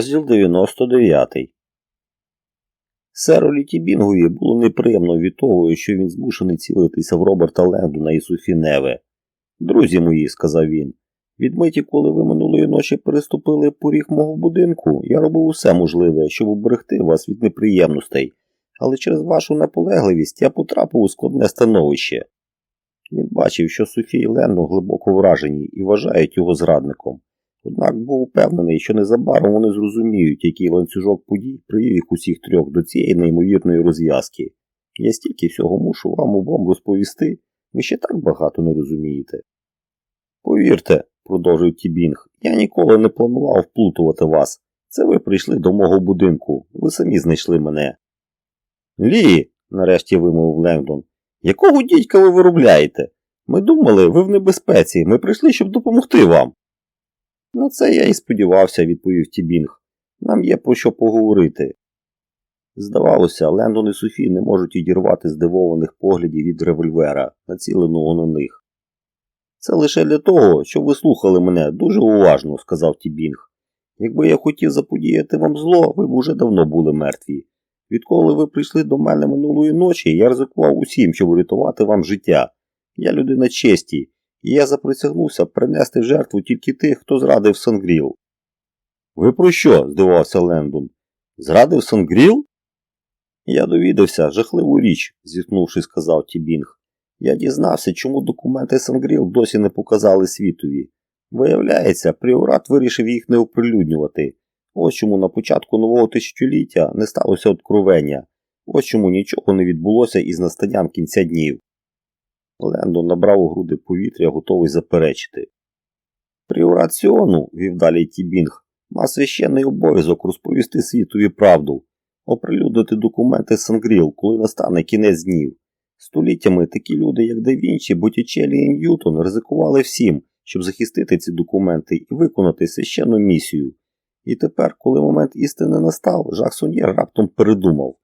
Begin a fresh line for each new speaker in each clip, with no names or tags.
Розділ 99 Серу Літібінгові було неприємно від того, що він змушений цілитися в Роберта Лендона і Софі Неве. Друзі мої, сказав він, відмиті, коли ви минулої ночі переступили поріг мого будинку, я робив усе можливе, щоб уберегти вас від неприємностей, але через вашу наполегливість я потрапив у складне становище. Він бачив, що Софі і Лендон глибоко вражені і вважають його зрадником. Однак був упевнений, що незабаром вони зрозуміють, який ланцюжок подій привів їх усіх трьох до цієї неймовірної розв'язки. Я стільки всього мушу вам обом розповісти, ви ще так багато не розумієте. Повірте, продовжив Тібінг, я ніколи не планував вплутувати вас. Це ви прийшли до мого будинку, ви самі знайшли мене. Лі, нарешті вимовив Лендон, якого дідька ви виробляєте? Ми думали, ви в небезпеці, ми прийшли, щоб допомогти вам. На це я і сподівався, відповів Тібінг. Нам є про що поговорити. Здавалося, Лендон і Софі не можуть відірвати здивованих поглядів від револьвера, націленого на них. Це лише для того, щоб ви слухали мене дуже уважно, сказав Тібінг. Якби я хотів заподіяти вам зло, ви б уже давно були мертві. Відколи ви прийшли до мене минулої ночі, я ризикував усім, щоб врятувати вам життя. Я людина честі, і я заприсягнувся принести в жертву тільки тих, хто зрадив Сангріл. Ви про що? здивувався Лендон. Зрадив Сангріл? Я довідався жахливу річ, зіткнувши, сказав Тібінг. Я дізнався, чому документи Сангріл досі не показали світові. Виявляється, Пріорат вирішив їх не оприлюднювати. Ось чому на початку нового тисячоліття не сталося откровення. Ось чому нічого не відбулося із настанням кінця днів. Лендон набрав у груди повітря, готовий заперечити. Пріорат Сіону, вів далі Тібінг, мав священний обов'язок розповісти світові правду, оприлюднити документи Сангріл, коли настане кінець днів. Століттями такі люди, як Да Вінчі, Боттічелі і Ньютон, ризикували всім, щоб захистити ці документи і виконати священну місію. І тепер, коли момент істини настав, Жак Соньєр раптом передумав.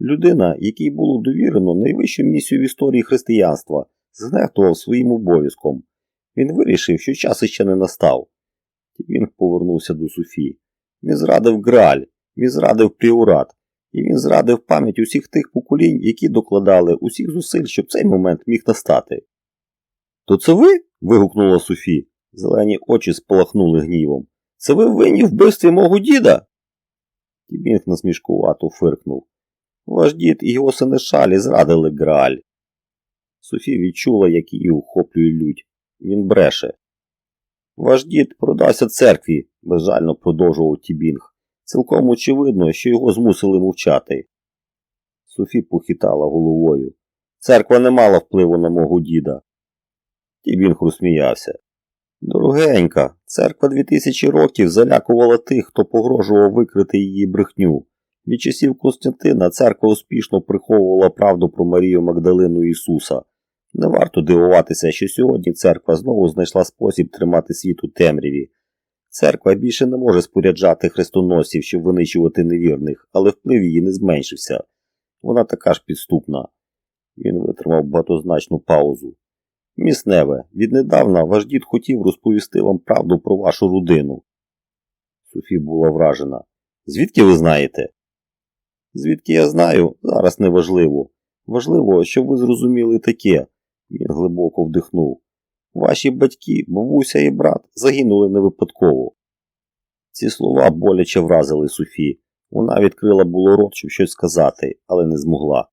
Людина, якій було довірено найвищу місію в історії християнства, знехтував своїм обов'язком. Він вирішив, що час іще не настав. Він повернувся до Софії. Він зрадив Грааль, він зрадив Пріорат, і він зрадив пам'ять усіх тих поколінь, які докладали усіх зусиль, щоб цей момент міг настати. То це ви? вигукнула Софі. Зелені очі спалахнули гнівом. Це ви винні вбивстві мого діда? Тібінг насмішкувато фиркнув. Ваш дід і його синешалі зрадили Грааль. Софі відчула, як її ухоплює лють. Він бреше. Ваш дід продався церкві, безжально продовжував Тібінг. Цілком очевидно, що його змусили мовчати. Софі похитала головою. Церква не мала впливу на мого діда. Тібінг розсміявся. Дорогенька, церква дві тисячі років залякувала тих, хто погрожував викрити її брехню. Від часів Константина церква успішно приховувала правду про Марію Магдалину Ісуса. Не варто дивуватися, що сьогодні церква знову знайшла спосіб тримати світ у темряві. Церква більше не може споряджати хрестоносів, щоб винищувати невірних, але вплив її не зменшився. Вона така ж підступна. Він витримав багатозначну паузу. Місневе, віднедавна ваш дід хотів розповісти вам правду про вашу родину. Софі була вражена. Звідки ви знаєте? Звідки я знаю, зараз не важливо. Важливо, щоб ви зрозуміли таке. Він глибоко вдихнув. Ваші батьки, бабуся і брат загинули не випадково. Ці слова боляче вразили Софі. Вона відкрила було рот, щоб щось сказати, але не змогла.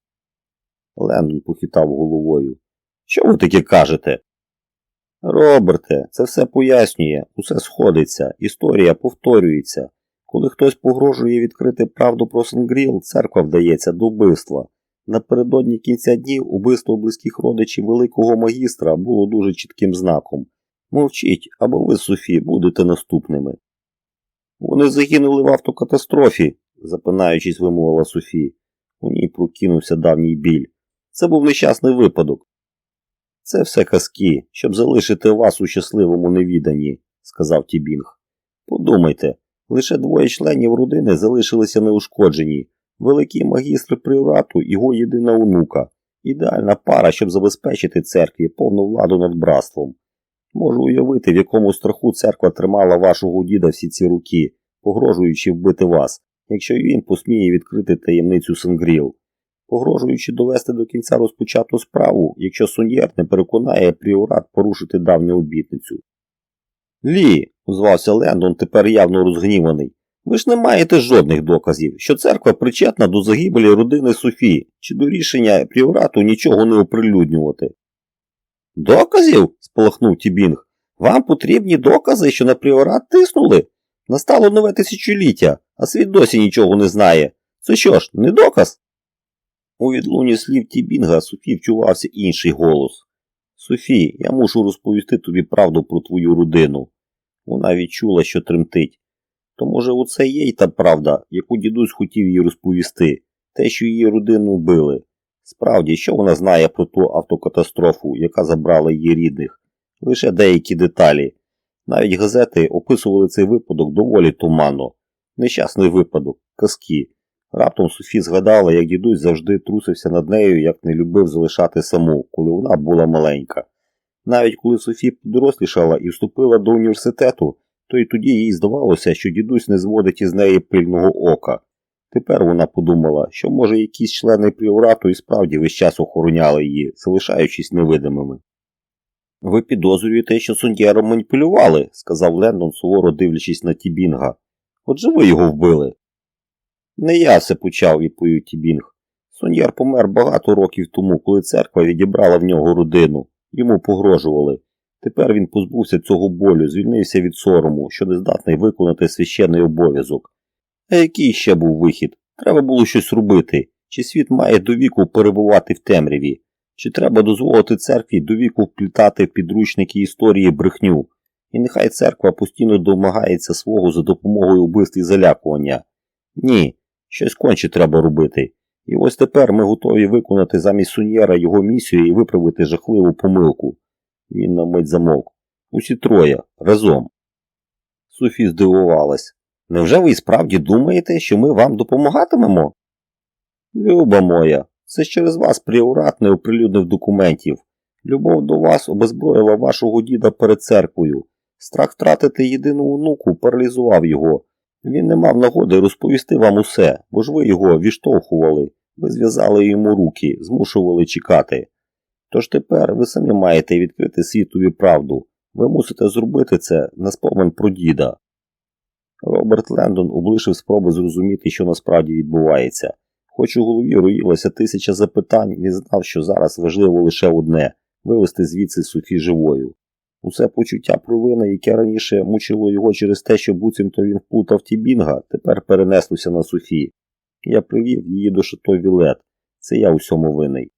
Лендон похитав головою. Що ви таке кажете? Роберте, це все пояснює, усе сходиться, історія повторюється. Коли хтось погрожує відкрити правду про Сенгріл, церква вдається до вбивства. Напередодні кінця днів убивство близьких родичів великого магістра було дуже чітким знаком. Мовчіть, або ви, Софі, будете наступними. Вони загинули в автокатастрофі, запинаючись, вимовила Софі. У ній прокинувся давній біль. Це був нещасний випадок. Це все казки, щоб залишити вас у щасливому невіданні, сказав Тібінг. Подумайте, лише двоє членів родини залишилися неушкоджені. Великий магістр приорату його єдина онука. Ідеальна пара, щоб забезпечити церкві повну владу над братством. Можу уявити, в якому страху церква тримала вашого діда всі ці роки, погрожуючи вбити вас, якщо він посміє відкрити таємницю Сенгріл, погрожуючи довести до кінця розпочату справу, якщо Соньєр не переконає пріорат порушити давню обітницю. Лі, озвався Лендон, тепер явно розгніваний. Ви ж не маєте жодних доказів, що церква причетна до загибелі родини Софії, чи до рішення пріорату нічого не оприлюднювати. Доказів? спалахнув Тібінг. Вам потрібні докази, що на пріорат тиснули? Настало нове тисячоліття, а світ досі нічого не знає. Це що ж, не доказ? У відлуні слів Тібінга Софі вчувався інший голос. Софі, я мушу розповісти тобі правду про твою родину. Вона відчула, що тремтить. То, може, оце є й та правда, яку дідусь хотів їй розповісти, те, що її родину вбили. Справді, що вона знає про ту автокатастрофу, яка забрала її рідних? Лише деякі деталі. Навіть газети описували цей випадок доволі туманно. Нещасний випадок, казки. Раптом Софі згадала, як дідусь завжди трусився над нею, як не любив залишати саму, коли вона була маленька. Навіть коли Софі подорослішала і вступила до університету, то й тоді їй здавалося, що дідусь не зводить із неї пильного ока. Тепер вона подумала, що, може, якісь члени пріорату і справді весь час охороняли її, залишаючись невидимими. Ви підозрюєте, що Сундєром маніпулювали, сказав Лендон, суворо дивлячись на Тібінга. Отже ви його вбили. Не я все почав, відповів Тібінг. Соньєр помер багато років тому, коли церква відібрала в нього родину. Йому погрожували. Тепер він позбувся цього болю, звільнився від сорому, що не здатний виконати священний обов'язок. А який ще був вихід? Треба було щось робити. Чи світ має довіку перебувати в темряві? Чи треба дозволити церкві довіку вплітати в підручники історії брехню? І нехай церква постійно домагається свого за допомогою убивств і залякування. Ні, щось конче треба робити. І ось тепер ми готові виконати замість Суньєра його місію і виправити жахливу помилку. Він на мить замовк. Усі троє разом. Софі здивувалась. Невже ви і справді думаєте, що ми вам допомагатимемо? Люба моя, це через вас пріорат не оприлюднив документів. Любов до вас обезброїла вашого діда перед церквою. Страх втратити єдину онуку паралізував його. Він не мав нагоди розповісти вам усе, бо ж ви його відштовхували, ви зв'язали йому руки, змушували чекати. Тож тепер ви самі маєте відкрити світові правду. Ви мусите зробити це на спомин про діда. Роберт Лендон облишив спроби зрозуміти, що насправді відбувається. Хоч у голові роїлося тисяча запитань, він знав, що зараз важливо лише одне вивести звідси Софі живою. Усе почуття провини, яке раніше мучило його через те, що буцімто він вплутав Тібінга, тепер перенеслося на Софі. Я привів її до шато Вілет. Це я усьому винний.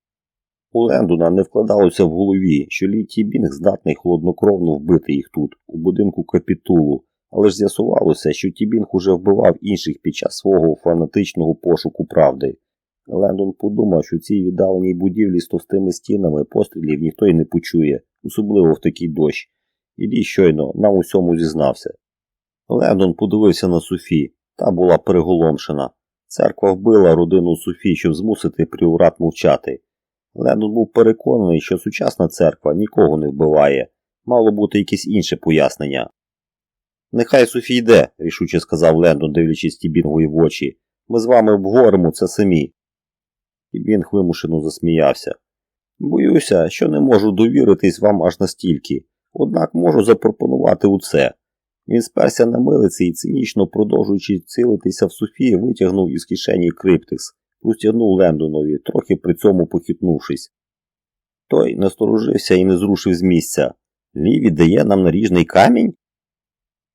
У Лендона не вкладалося в голові, що Лі Тібінг здатний хладнокровно вбити їх тут, у будинку капітулу, але ж з'ясувалося, що Тібінг уже вбивав інших під час свого фанатичного пошуку правди. Лендон подумав, що в цій віддаленій будівлі з товстими стінами пострілів ніхто й не почує, особливо в такий дощ. І щойно нам усьому зізнався. Лендон подивився на Софі, та була переголомшена. Церква вбила родину Софі, щоб змусити пріорат мовчати. Лендон був переконаний, що сучасна церква нікого не вбиває, мало бути якесь інше пояснення. Нехай Софі йде, рішуче сказав Лендон, дивлячись Тібінгові в очі. Ми з вами обговоримо це самі. Тібінг вимушено засміявся. Боюся, що не можу довіритись вам аж настільки, однак можу запропонувати у це. Він сперся на милиці і цинічно продовжуючи цілитися в Софії, витягнув із кишені криптекс, простягнув Лендонові, трохи при цьому похитнувшись. Той насторожився і не зрушив з місця. Лі віддає нам наріжний камінь?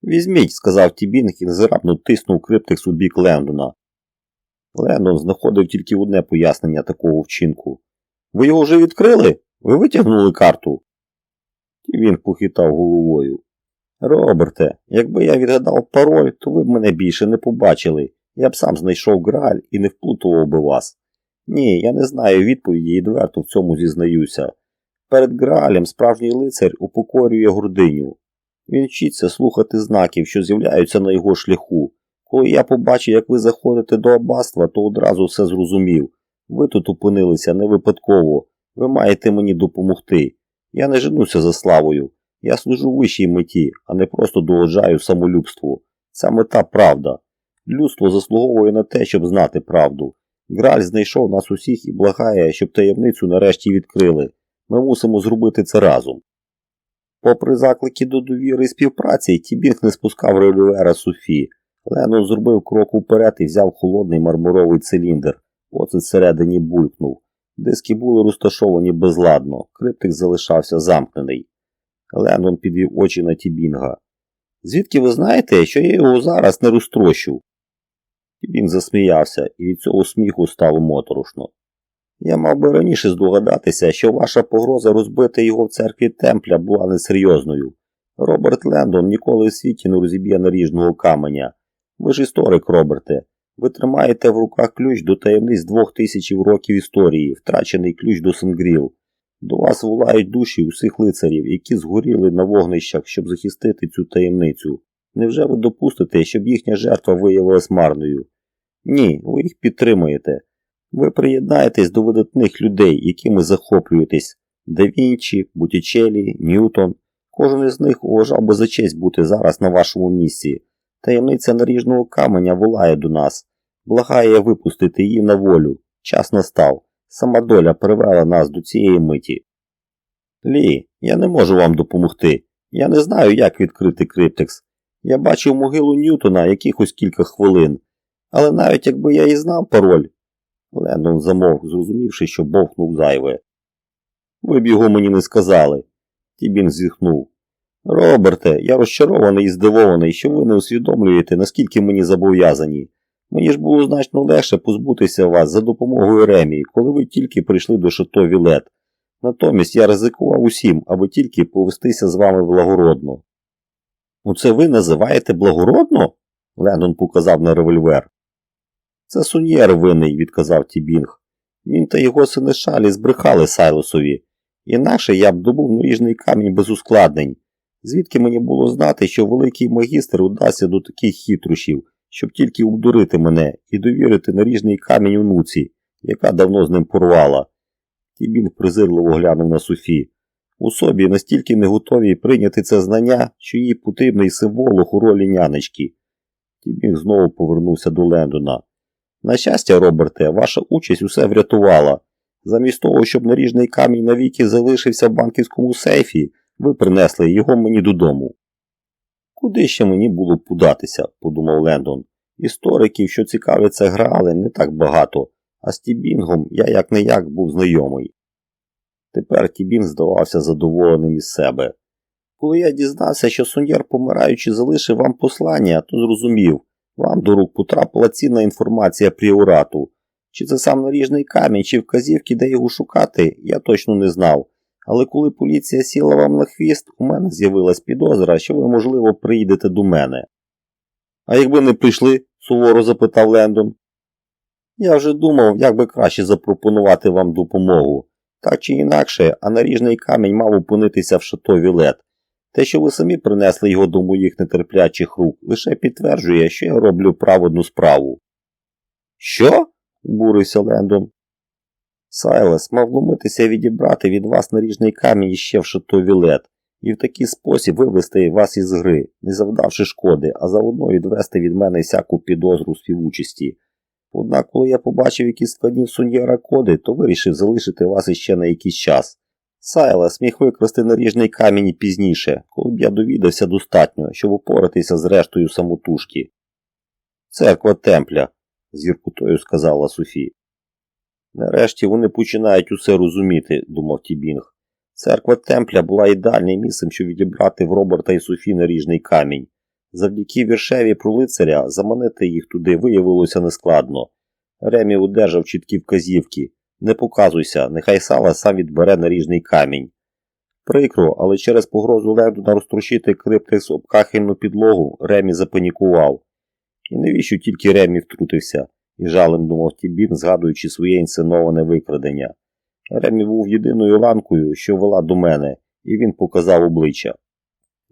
Візьміть, сказав Тібінг і незграбно тиснув криптекс у бік Лендона. Лендон знаходив тільки одне пояснення такого вчинку. Ви його вже відкрили? Ви витягнули карту? Тібінг похитав головою. Роберте, якби я відгадав пароль, то ви б мене більше не побачили. Я б сам знайшов граль і не вплутував би вас. Ні, я не знаю відповіді і дверто в цьому зізнаюся. Перед Граалем справжній лицар упокорює гординю. Він вчиться слухати знаків, що з'являються на його шляху. Коли я побачив, як ви заходите до аббатства, то одразу все зрозумів. Ви тут опинилися не випадково. Ви маєте мені допомогти. Я не женуся за славою. Я служу вищій меті, а не просто догоджаю самолюбству. Саме та правда. Людство заслуговує на те, щоб знати правду. Граль знайшов нас усіх і благає, щоб таємницю нарешті відкрили. Ми мусимо зробити це разом. Попри заклики до довіри і співпраці, Тібінг не спускав револьвера Софі. Леннон зробив крок уперед і взяв холодний мармуровий циліндр. Оце всередині булькнув. Диски були розташовані безладно, криптик залишався замкнений. Леннон підвів очі на Тібінга. Звідки ви знаєте, що я його зараз не розтрощу? Тібінг засміявся, і від цього сміху стало моторошно. Я мав би раніше здогадатися, що ваша погроза розбити його в церкві Темпля була несерйозною. Роберт Лендон ніколи в світі не розіб'є наріжного каменя. Ви ж історик, Роберте. Ви тримаєте в руках ключ до таємниць двох тисяч років історії, втрачений ключ до Сенгріл. До вас волають душі усіх лицарів, які згоріли на вогнищах, щоб захистити цю таємницю. Невже ви допустите, щоб їхня жертва виявилась марною? Ні, ви їх підтримуєте. Ви приєднаєтесь до видатних людей, якими захоплюєтесь Да Вінчі, Бутічелі, Ньютон. Кожен із них уважав би за честь бути зараз на вашому місці. Таємниця наріжного каменя волає до нас, благає випустити її на волю. Час настав. Сама доля привела нас до цієї миті. Лі, я не можу вам допомогти. Я не знаю, як відкрити криптекс. Я бачив могилу Ньютона якихось кілька хвилин. Але навіть якби я і знав пароль. Лендон замовк, зрозумівши, що бовкнув зайве. Ви б його мені не сказали. Тібін зітхнув. Роберте, я розчарований і здивований, що ви не усвідомлюєте, наскільки мені зобов'язані. Мені ж було значно легше позбутися вас за допомогою Ремії, коли ви тільки прийшли до шато Вілет. Натомість я ризикував усім, аби тільки повестися з вами благородно. Ну це ви називаєте благородно? Леннон показав на револьвер. Це суньєр винний, відказав Тібінг. Він та його сини шалі збрехали Сайлосові. Інакше я б добув наріжний камінь без ускладнень. Звідки мені було знати, що великий магістр удасться до таких хитрощів, щоб тільки обдурити мене і довірити наріжний камінь внуці, яка давно з ним порвала. Тібін презирливо глянув на Софі. У собі настільки не готові прийняти це знання, що їй потрібний символог у ролі нянечки. Тібін знову повернувся до Лендона. На щастя, Роберте, ваша участь усе врятувала. Замість того, щоб наріжний камінь навіки залишився в банківському сейфі, ви принесли його мені додому. Куди ще мені було податися, подумав Лендон. Істориків, що цікавляться грали, не так багато, а з Тібінгом я як не як був знайомий. Тепер Тібінг здавався задоволеним із себе. Коли я дізнався, що Соньєр, помираючи, залишив вам послання, то зрозумів, вам до рук потрапила цінна інформація пріорату. Чи це сам наріжний камінь, чи вказівки, де його шукати, я точно не знав. Але коли поліція сіла вам на хвіст, у мене з'явилась підозра, що ви, можливо, приїдете до мене. А якби не прийшли? суворо запитав Лендон. Я вже думав, як би краще запропонувати вам допомогу. Так чи інакше, а наріжний камінь мав опинитися в шато Вілет. Те, що ви самі принесли його до моїх нетерплячих рук, лише підтверджує, що я роблю праведну справу. Що? бурився Лендон. Сайлас мав вломитися відібрати від вас наріжний камінь іще в шато Вілет, і в такий спосіб вивести вас із гри, не завдавши шкоди, а заодно відвести від мене всяку підозру співучасті. Однак, коли я побачив якісь складні Суньєра коди, то вирішив залишити вас іще на якийсь час. Сайлас міг викрасти наріжний камінь пізніше, коли б я довідався достатньо, щоб упоратися з рештою самотужки. Церква Темпля, з гіркутою сказала Софі. Нарешті вони починають усе розуміти, думав Тібінг. Церква Темпля була ідеальним місцем, щоб відібрати в Роберта і Софі наріжний камінь. Завдяки віршеві про лицаря заманити їх туди виявилося нескладно. Ремі удержав чіткі вказівки. Не показуйся, нехай сала сам відбере наріжний камінь. Прикро, але через погрозу Лендона розтрощити криптекс об кахельну підлогу Ремі запанікував. І навіщо тільки Ремі втрутився? і жалем думав Тібін, згадуючи своє інсценоване викрадення. Ремі був єдиною ланкою, що вела до мене, і він показав обличчя.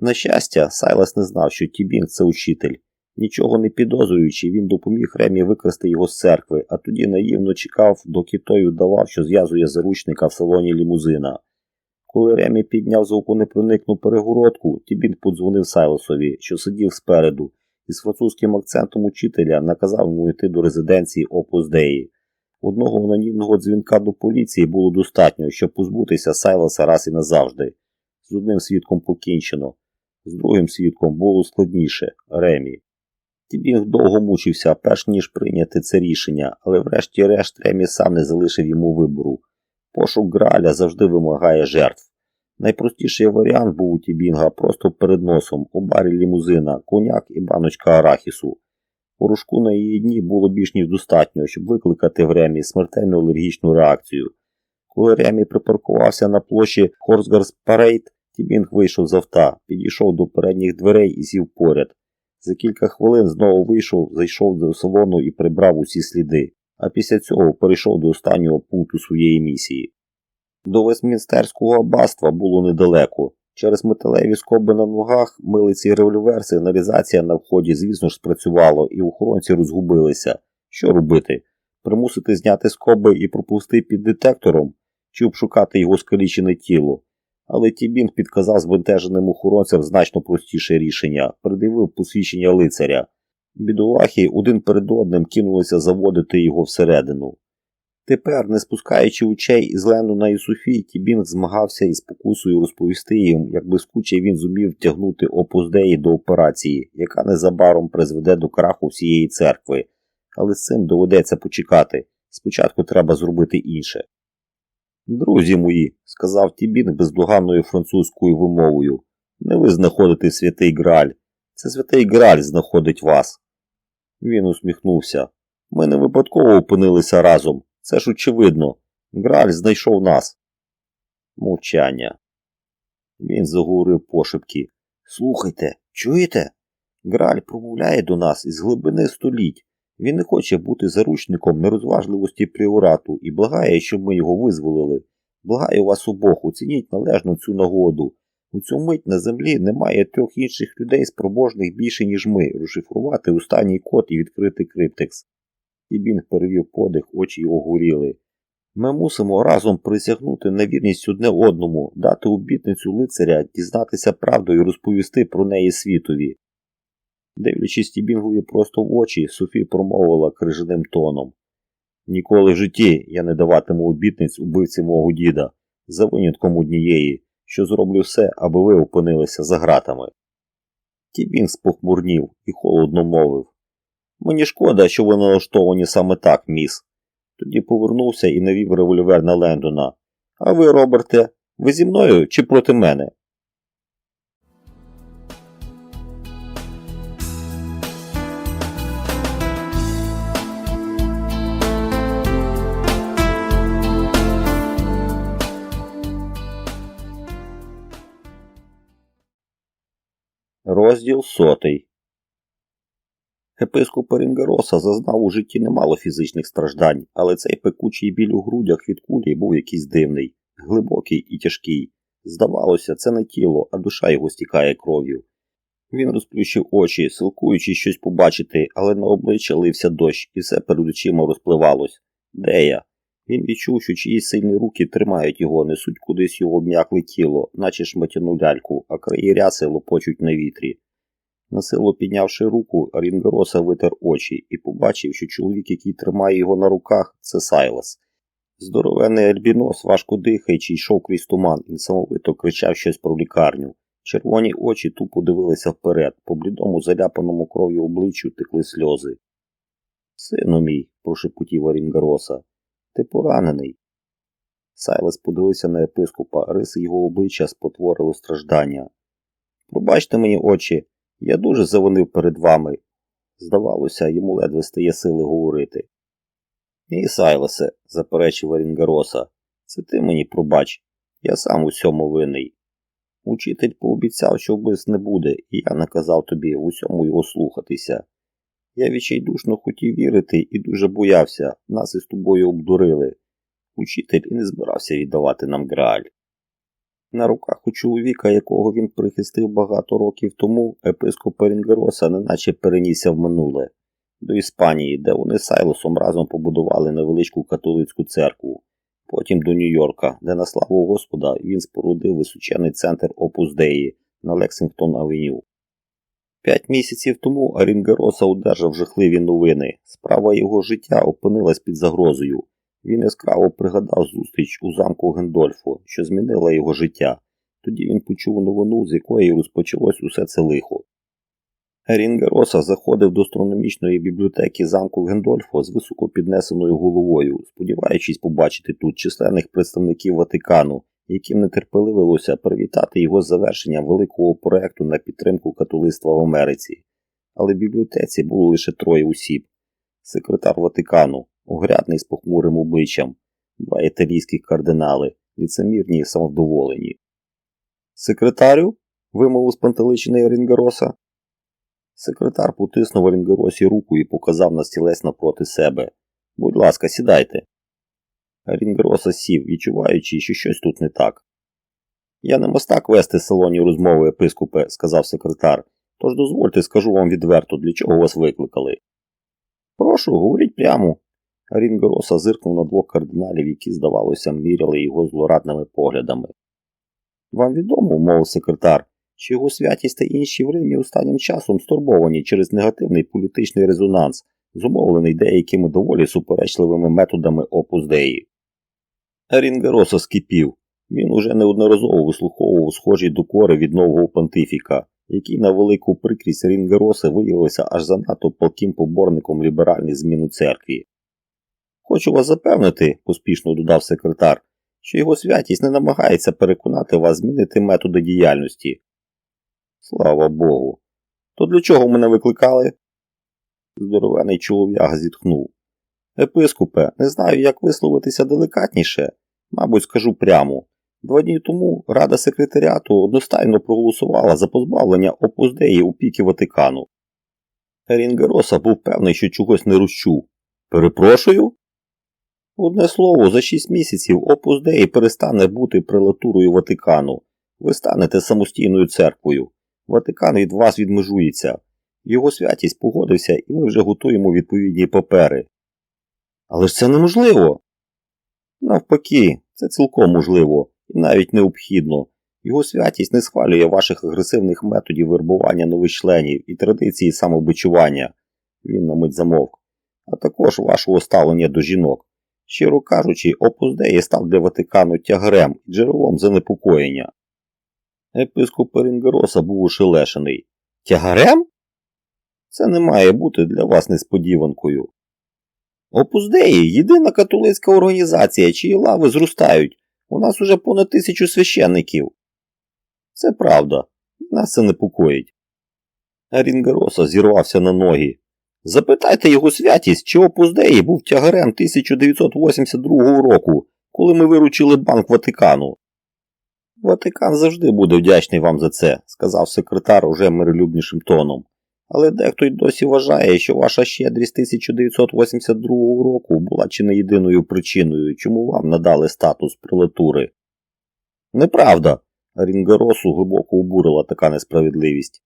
На щастя, Сайлас не знав, що Тібін це учитель. Нічого не підозрюючи, він допоміг Ремі викрасти його з церкви, а тоді наївно чекав, доки той удавав, що зв'язує заручника в салоні лімузина. Коли Ремі підняв звуконепроникну перегородку, Тібін подзвонив Сайлосові, що сидів спереду, із французьким акцентом учителя наказав йому йти до резиденції Опус Деї. Одного анонімного дзвінка до поліції було достатньо, щоб позбутися Сайласа раз і назавжди. З одним свідком покінчено, з другим свідком було складніше Ремі. Тібінг довго мучився, перш ніж прийняти це рішення, але врешті-решт Ремі сам не залишив йому вибору. Пошук Граля завжди вимагає жертв. Найпростіший варіант був у Тібінга просто перед носом, у барі лімузина, коняк і баночка арахісу. Порошку на її дні було більш ніж достатньо, щоб викликати в Ремі смертельну алергічну реакцію. Коли Ремі припаркувався на площі Хорсгарс Парейд, Тібінг вийшов з авто, підійшов до передніх дверей і сів поряд. За кілька хвилин знову вийшов, зайшов до салону і прибрав усі сліди, а після цього перейшов до останнього пункту своєї місії. До Вестмінстерського аббатства було недалеко. Через металеві скоби на ногах, милиці і револьвер, сигналізація на вході, звісно ж, спрацювало, і охоронці розгубилися. Що робити? Примусити зняти скоби і пропусти під детектором, чи обшукати його скалічене тіло? Але Тібінг підказав збентеженим охоронцям значно простіше рішення, придивив посвідчення лицаря. Бідолахи один перед одним кинулися заводити його всередину. Тепер, не спускаючи очей із Лену на Юсуфі, Тібінг змагався із покусою розповісти їм, як блискуче він зумів втягнути опуздеї до операції, яка незабаром призведе до краху всієї церкви. Але з цим доведеться почекати. Спочатку треба зробити інше. Друзі мої, сказав Тібінг бездоганною французькою вимовою, не ви знаходите святий Граль. Це святий Граль знаходить вас. Він усміхнувся. Ми не випадково опинилися разом. Це ж очевидно. Граль знайшов нас. Мовчання. Він заговорив пошепки. Слухайте, чуєте? Граль промовляє до нас із глибини століть. Він не хоче бути заручником нерозважливості пріорату і благає, щоб ми його визволили. Благаю вас обох, оцініть належно цю нагоду. У цю мить на землі немає трьох інших людей, спроможних більше, ніж ми, розшифрувати останній код і відкрити криптекс. Тібінг перевів подих, очі його горіли. Ми мусимо разом присягнути на вірність одне одному, дати обітницю лицаря, дізнатися правду і розповісти про неї світові. Дивлячись Тібінгові просто в очі, Софі промовила крижаним тоном. Ніколи в житті я не даватиму обітниць убивці мого діда, за винятком однієї, що зроблю все, аби ви опинилися за гратами. Тібінг спохмурнів і холодно мовив. Мені шкода, що ви налаштовані саме так, міс. Тоді повернувся і навів револьвер на Лендона. А ви, Роберте, ви зі мною чи проти мене? Розділ сотий. Епископ Рінгароса зазнав у житті немало фізичних страждань, але цей пекучий біль у грудях від кулі був якийсь дивний, глибокий і тяжкий. Здавалося, це не тіло, а душа його стікає кров'ю. Він розплющив очі, силкуючи щось побачити, але на обличчя лився дощ, і все перед очима розпливалось. Де я? Він відчув, що чиїсь сильні руки тримають його, несуть кудись його обм'якле тіло, наче шматяну ляльку, а краї ряси лопочуть на вітрі. Насилу піднявши руку, Рінгороса витер очі і побачив, що чоловік, який тримає його на руках, це Сайлас. Здоровений альбінос, важко дихаючи, йшов крізь туман і самовито кричав щось про лікарню. Червоні очі тупо дивилися вперед, по блідому заляпаному кров'ю обличчю текли сльози. Сину мій, прошепотів Рінгароса, ти поранений. Сайлас подивився на епископа, риси його обличчя спотворило страждання. Пробачте мені очі, я дуже завинив перед вами. Здавалося, йому ледве стає сили говорити. Ні, Сайласе, заперечив Рінгароса, це ти мені пробач, я сам усьому винний. Учитель пообіцяв, що вбивств не буде, і я наказав тобі усьому його слухатися. Я відчайдушно хотів вірити і дуже боявся, нас із тобою обдурили. Учитель і не збирався віддавати нам грааль. На руках у чоловіка, якого він прихистив багато років тому, епископ Рінгероса неначе перенісся в минуле до Іспанії, де вони з Сайлосом разом побудували невеличку католицьку церкву, потім до Нью-Йорка, де, на славу Господа, він спорудив височений центр Опус Деї на Лексингтон Авеню. П'ять місяців тому Арінгероса одержав жахливі новини. Справа його життя опинилась під загрозою. Він яскраво пригадав зустріч у замку Гендольфу, що змінила його життя. Тоді він почув новину, з якої розпочалось усе це лихо. Рінгероса заходив до астрономічної бібліотеки замку Гендольфо з високо піднесеною головою, сподіваючись побачити тут численних представників Ватикану, яким нетерпеливилося привітати його з завершенням великого проекту на підтримку католицтва в Америці. Але в бібліотеці було лише троє осіб: секретар Ватикану, огрядний з похмурим обличчям, два італійських кардинали, ліцемірні і самовдоволені. Секретарю? вимовив спантеличений Рінгароса. Секретар потиснув Рінгеросі руку і показав на стілець напроти себе. Будь ласка, сідайте. Рінгероса сів, відчуваючи, що щось тут не так. Я не мастак вести салоні розмови, епископе, сказав секретар, тож дозвольте, скажу вам відверто, для чого вас викликали. Прошу, говоріть прямо. Рінгероса зиркнув на двох кардиналів, які, здавалося, міряли його злорадними поглядами. Вам відомо, мовив секретар, що його святість та інші в Римі останнім часом стурбовані через негативний політичний резонанс, зумовлений деякими доволі суперечливими методами опус Деї. Рінгеросо скипів. Він уже неодноразово вислуховував схожі докори від нового понтифіка, який на велику прикрість Рінгероса виявився аж занадто палким поборником ліберальних змін у церкві. Хочу вас запевнити, поспішно додав секретар, що його святість не намагається переконати вас змінити методи діяльності. Слава Богу. То для чого мене викликали? Здоровений чолов'яга зітхнув. Епископе, не знаю, як висловитися делікатніше, мабуть, скажу прямо. Два дні тому Рада секретаріату одностайно проголосувала за позбавлення опуздеї у піки Ватикану. Рінгероса був певний, що чогось не розчув. Перепрошую? Одне слово, за шість місяців опуздеї перестане бути прелатурою Ватикану. Ви станете самостійною церквою. Ватикан від вас відмежується. Його святість погодився, і ми вже готуємо відповідні папери. Але ж це неможливо. Навпаки, це цілком можливо і навіть необхідно. Його святість не схвалює ваших агресивних методів вербування нових членів і традиції самобичування. Він на мить замовк, а також вашого ставлення до жінок. Щиро кажучи, опуздеї став для Ватикану тягарем і джерелом занепокоєння. Епископ Перінгероса був ошелешений. Тягарем? Це не має бути для вас несподіванкою. Опуздеї єдина католицька організація, чиї лави зростають. У нас уже понад тисячу священників. Це правда, нас це непокоїть. Рінгароса зірвався на ноги. Запитайте його святість, чи Опуздеї був тягарем 1982 року, коли ми виручили Банк Ватикану. Ватикан завжди буде вдячний вам за це, сказав секретар уже миролюбнішим тоном. Але дехто й досі вважає, що ваша щедрість 1982 року була чи не єдиною причиною, чому вам надали статус пролетури. Неправда. Рінгаросу глибоко обурила така несправедливість.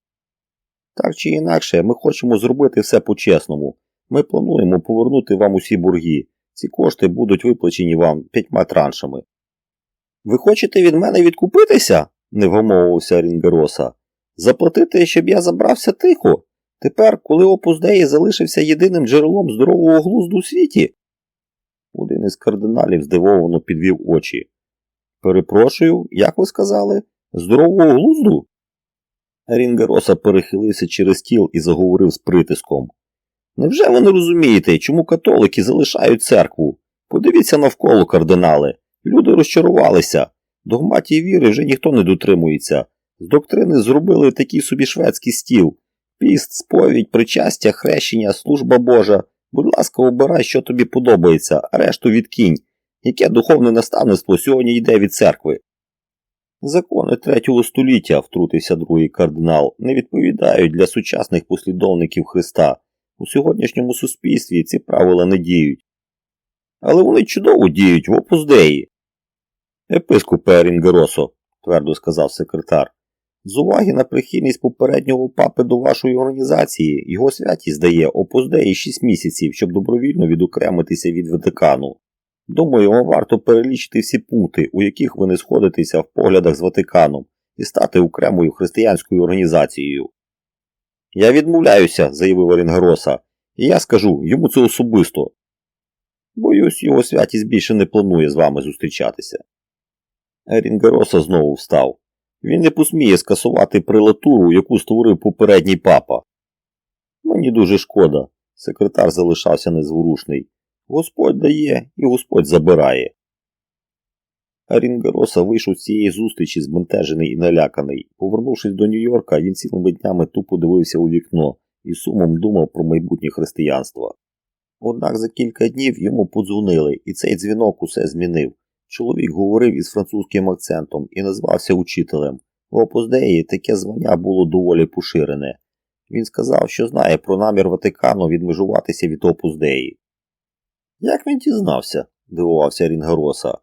Так чи інакше, ми хочемо зробити все по-чесному. Ми плануємо повернути вам усі борги. Ці кошти будуть виплачені вам п'ятьма траншами. Ви хочете від мене відкупитися? не вгомовувався Рінгароса. Заплатити, щоб я забрався тихо. Тепер, коли опус Деї залишився єдиним джерелом здорового глузду у світі. Один із кардиналів здивовано підвів очі. Перепрошую, як ви сказали, здорового глузду? Рінгароса перехилився через стіл і заговорив з притиском. Невже ви не розумієте, чому католики залишають церкву? Подивіться навколо кардинали. Люди розчарувалися. Догматії віри вже ніхто не дотримується. З доктрини зробили такий собі шведський стіл. Піст, сповідь, причастя, хрещення, служба Божа. Будь ласка, обирай, що тобі подобається, а решту відкинь. Яке духовне наставництво сьогодні йде від церкви? Закони третього століття, втрутився другий кардинал, не відповідають для сучасних послідовників Христа. У сьогоднішньому суспільстві ці правила не діють. Але вони чудово діють в опуздеї. Епископе Рінгеросо, твердо сказав секретар. З уваги на прихильність попереднього папи до вашої організації, його святість дає опуздеї 6 місяців, щоб добровільно відокремитися від Ватикану. Думаю, вам варто перелічити всі пункти, у яких ви не сходитеся в поглядах з Ватиканом, і стати окремою християнською організацією. Я відмовляюся, заявив Орінгороса, і я скажу йому це особисто. Боюсь, його святість більше не планує з вами зустрічатися. Ерінгероса знову встав. Він не посміє скасувати прилатуру, яку створив попередній папа. Мені дуже шкода. Секретар залишався незворушний. Господь дає і Господь забирає. Арінгероса вийшов з цієї зустрічі збентежений і наляканий. Повернувшись до Нью-Йорка, він цілими днями тупо дивився у вікно і сумом думав про майбутнє християнство. Однак за кілька днів йому подзвонили, і цей дзвінок усе змінив. Чоловік говорив із французьким акцентом і назвався учителем. В Опоздеї таке звання було доволі поширене. Він сказав, що знає про намір Ватикану відмежуватися від Опуздеї. Як він дізнався? дивувався Рінгароса.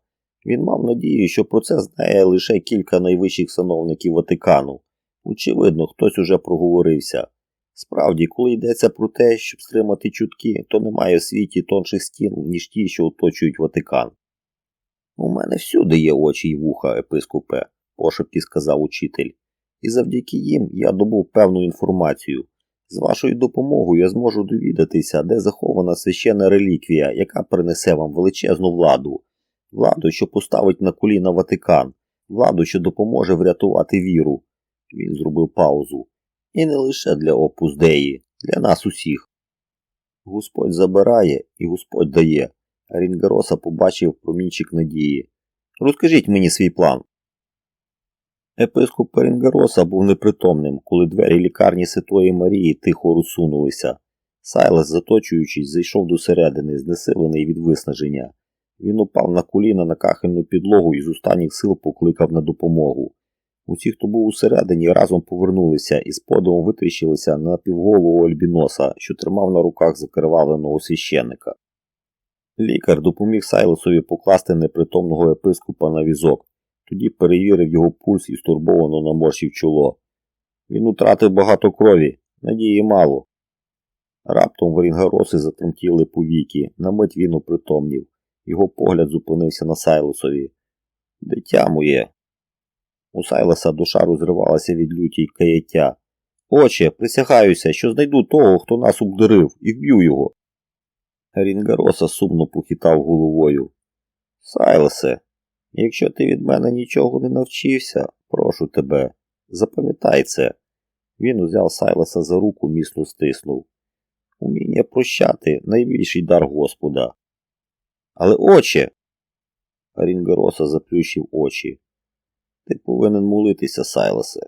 Він мав надію, що про це знає лише кілька найвищих сановників Ватикану. Очевидно, хтось уже проговорився. Справді, коли йдеться про те, щоб стримати чутки, то немає в світі тонших стін, ніж ті, що оточують Ватикан. У мене всюди є очі й вуха, епископе, пошепки сказав учитель, і завдяки їм я добув певну інформацію. З вашою допомогою я зможу довідатися, де захована священна реліквія, яка принесе вам величезну владу, владу, що поставить на коліна Ватикан, владу, що допоможе врятувати віру. Він зробив паузу. І не лише для опуздеї, для нас усіх. Господь забирає і Господь дає. Рінгароса побачив промінчик надії. Розкажіть мені свій план. Епископ Рінгароса був непритомним, коли двері лікарні Святої Марії тихо розсунулися. Сайлас, заточуючись, зайшов до середини, знесилений від виснаження. Він упав на коліна на кахельну підлогу і з останніх сил покликав на допомогу. Усі, хто був усередині, разом повернулися і з подивом витріщилися на півголову Альбіноса, що тримав на руках закривавленого священника. Лікар допоміг Сайлосові покласти непритомного епископа на візок, тоді перевірив його пульс і стурбовано наморщив чоло. Він утратив багато крові, надії мало. Раптом в Рінгароси затремтіли повіки, на мить він опритомнів. Його погляд зупинився на Сайлосові. Дитя моє. У Сайлоса душа розривалася від люті й каяття. Отче, присягаюся, що знайду того, хто нас обдурив, і вб'ю його. Рінгароса сумно похитав головою. Сайлосе, якщо ти від мене нічого не навчився, прошу тебе, запам'ятай це. Він узяв Сайлоса за руку, міцно стиснув. Уміння прощати найбільший дар Господа. Але очі. Рінгароса заплющив очі. Ти повинен молитися, Сайлосе.